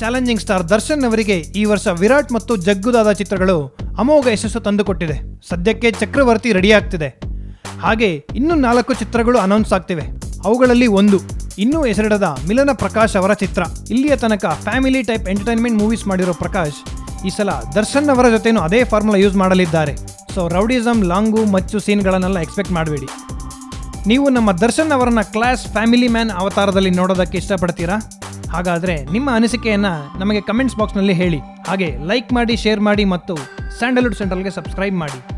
Challenging star Darshan ಅವರಿಗೆ ಈ ವರ್ಷ ವಿರಾಟ್ ಮತ್ತು ಜಗ್ಗುದಾದ ಚಿತ್ರಗಳು ಅಮೋಘ ಯಶಸ್ಸು ತಂದುಕೊಟ್ಟಿದೆ. ಸದ್ಯಕ್ಕೆ ಚಕ್ರವರ್ತಿ ರೆಡಿ ಆಗ್ತಿದೆ. ಹಾಗೆ ಇನ್ನೂ ನಾಲ್ಕು ಚಿತ್ರಗಳು ಅನೌನ್ಸ್ ಆಗ್ತಿವೆ. ಅವುಗಳಲ್ಲಿ ಒಂದು, ಇನ್ನೂ ಹೆಸರಿಡದ ಮಿಲನ ಪ್ರಕಾಶ್ ಅವರ ಚಿತ್ರ. ಇಲ್ಲಿಯ ತನಕ ಫ್ಯಾಮಿಲಿ ಟೈಪ್ ಎಂಟರ್ಟೈನ್ಮೆಂಟ್ ಮೂವೀಸ್ ಮಾಡಿರೋ ಪ್ರಕಾಶ್ ಈ ಸಲ ದರ್ಶನ್ ಅವರ ಜೊತೆನೂ ಅದೇ ಫಾರ್ಮುಲಾ ಯೂಸ್ ಮಾಡಲಿದ್ದಾರೆ. ಸೊ ರೌಡಿಸಮ್ ಲಾಂಗು, ಮಚ್ಚು ಸೀನ್ಗಳನ್ನೆಲ್ಲ ಎಕ್ಸ್ಪೆಕ್ಟ್ ಮಾಡಬೇಡಿ. ನೀವು ನಮ್ಮ ದರ್ಶನ್ ಅವರನ್ನ ಕ್ಲಾಸ್ ಫ್ಯಾಮಿಲಿ ಮ್ಯಾನ್ ಅವತಾರದಲ್ಲಿ ನೋಡೋದಕ್ಕೆ ಇಷ್ಟಪಡ್ತೀರಾ? ಹಾಗಾದರೆ ನಿಮ್ಮ ಅನಿಸಿಕೆಯನ್ನು ನಮಗೆ ಕಮೆಂಟ್ಸ್ ಬಾಕ್ಸ್ನಲ್ಲಿ ಹೇಳಿ. ಹಾಗೆ ಲೈಕ್ ಮಾಡಿ ಶೇರ್ ಮಾಡಿ ಮತ್ತು ಸ್ಯಾಂಡಲ್ವುಡ್ ಸೆಂಟ್ರಲ್ಗೆ ಸಬ್ಸ್ಕ್ರೈಬ್ ಮಾಡಿ.